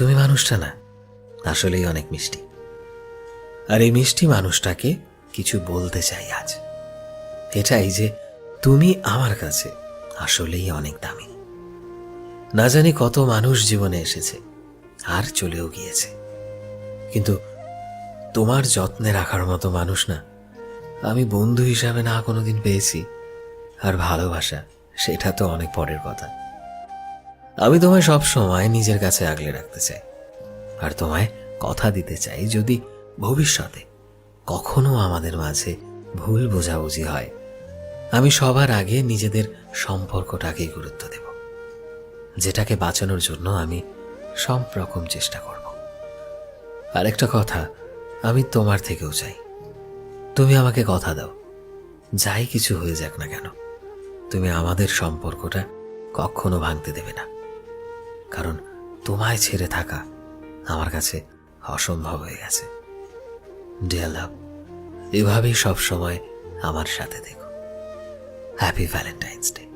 তুমি মানুষটা না, আসলেই অনেক মিষ্টি। আর এই মিষ্টি মানুষটাকে কিছু বলতে চাই আজ। এটাই যে তুমি আমার কাছে আসলেই অনেক দামি। না জানি কত মানুষ জীবনে এসেছে আর চলেও গিয়েছে। কিন্তু তোমার যত্নে রাখার মতো মানুষ না, আমি বন্ধু হিসাবে না কোনোদিন পেয়েছি। আর ভালোবাসা, সেটা তো অনেক পরের কথা। আমি তোমায় সব সময় নিজের কাছে আগলে রাখতে চাই। আর তোমায় কথা দিতে চাই যদি ভবিষ্যতে কখনো আমাদের মাঝে ভুল বোঝাবুঝি হয়। আমি সবার আগে নিজেদের সম্পর্কটাকেই গুরুত্ব দেব। যেটাকে বাঁচানোর জন্য আমি সব রকম চেষ্টা করব। আরেকটা কথা, আমি তোমার থেকেও চাই। তুমি আমাকে কথা দাও। যাই কিছু হয়ে যাক না কেন, তুমি আমাদের সম্পর্কটা কখনো ভাঙতে দেবে না। কারণ তোমায় ছেড়ে থাকা আমার কাছে অসম্ভব হয়ে গেছে। ডিয়ার লাভ এভাবেই সবসময় আমার সাথে দেখো হ্যাপি ভ্যালেন্টাইন্স ডে